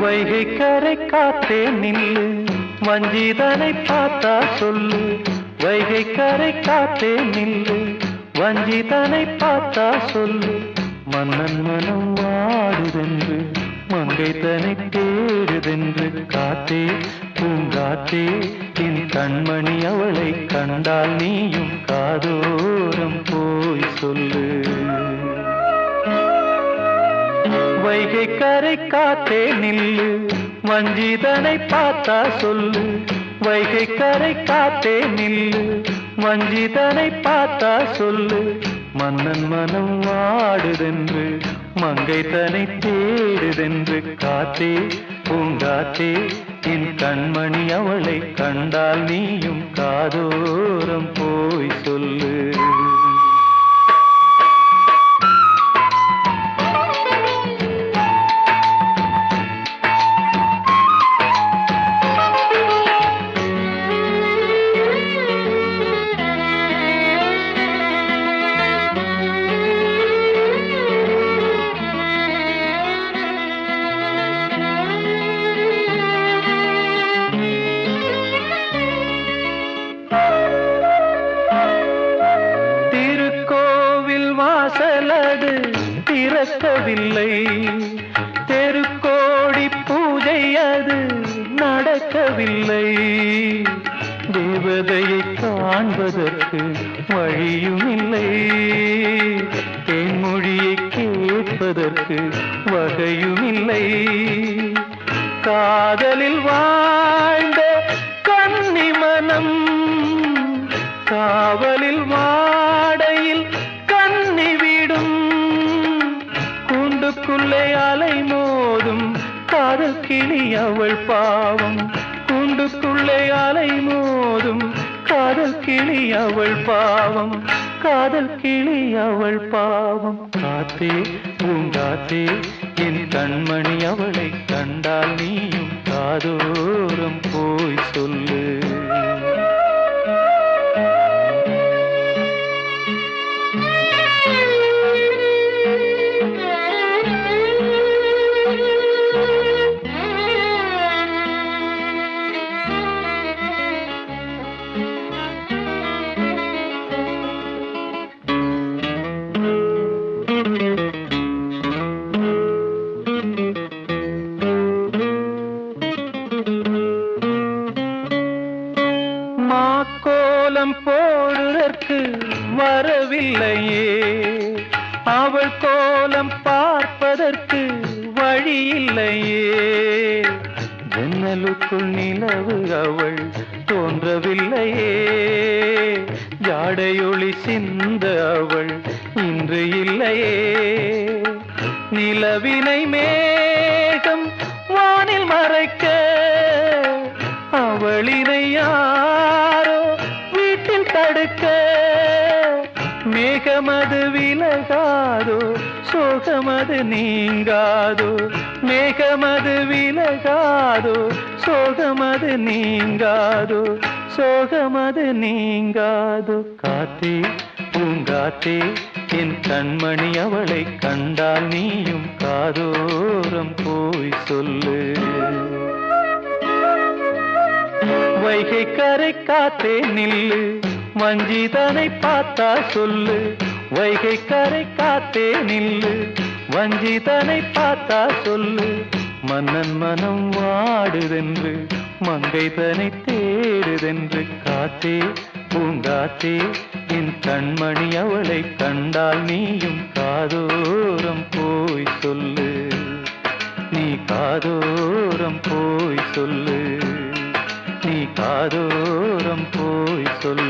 வைகை கரை காத்தே நில்லு வஞ்சிதனை பார்த்தா சொல்லு. வைகை கரை காத்தே நில்லு வஞ்சிதனை பார்த்தா சொல்லு. மன்னன் மனம் வாடுதென்று மங்கை தனை தேடுதென்று காத்தே பூங்காத்தே என் கண்மணி அவளை கண்டால் நீயும் காதோரம் போய் சொல்லு. வைகை கரை காத்தே நில்லு வஞ்சிதனை பார்த்தா சொல்லு. வைகை கரை காத்தே நில்லு வஞ்சிதனை பார்த்தா சொல்லு. மன்னன் மனம் வாடுதென்று மங்கை தனை தேடுதென்று காத்தே பூங்காத்தே என் கண்மணி அவளை கண்டால் நீயும் காதோ. திறக்கவில்லை தெருக்கோடி பூஜை அது நடக்கவில்லை. தேவதையை காண்பதற்கு வழியும் இல்லை தென்மொழியை கேட்பதற்கு வகையும் இல்லை காதலில் வாழ்ந்த கன்னி மனம் காவலில் வா கிளி அவள் பாவம். கூண்டுக்குள்ளே அலை மோதும். காதல் கிளி அவள் பாவம். காதல் கிளி அவள் பாவம். காத்தே பூங்காத்தே என் கண்மணி அவளை கண்டால் நீயும் காதோரம் போய் சொல்லு. மாக்கோலம் போடுதற்கு வரவில்லையே. அவள் கோலம் பார்ப்பதற்கு வழி இல்லையே ஜன்னலுக்குள் நிலவு அவள் தோன்றவில்லையே. ஜாடையொளி சிந்த அவள் இன்று இல்லையே. நிலவினை மே மேகமது விலகாதோ சோகமது நீங்காதோ மேகமது விலகாதோ சோகமது நீங்காதோ சோகமது நீங்காதோ. காத்தே பூங்காத்தே என் கண்மணி அவளை கண்டால் நீயும் காதோரம் போய் சொல்லு. வைகை கரை காத்தே நில்லு. வஞ்சிதனை பார்த்தா சொல்லு. வைகை கரை காத்தே நில்லு. வஞ்சிதனை பார்த்தா சொல்லு. மன்னன் மனம் வாடுதென்று மங்கை தனை தேடுதென்று காத்தே பூங்காத்தே என் கண்மணி அவளை கண்டால் நீயும் காதோரம் போய் சொல்லு. நீ காதோரம் போய் சொல்லு. நீ காதோரம் போய் சொல்லு.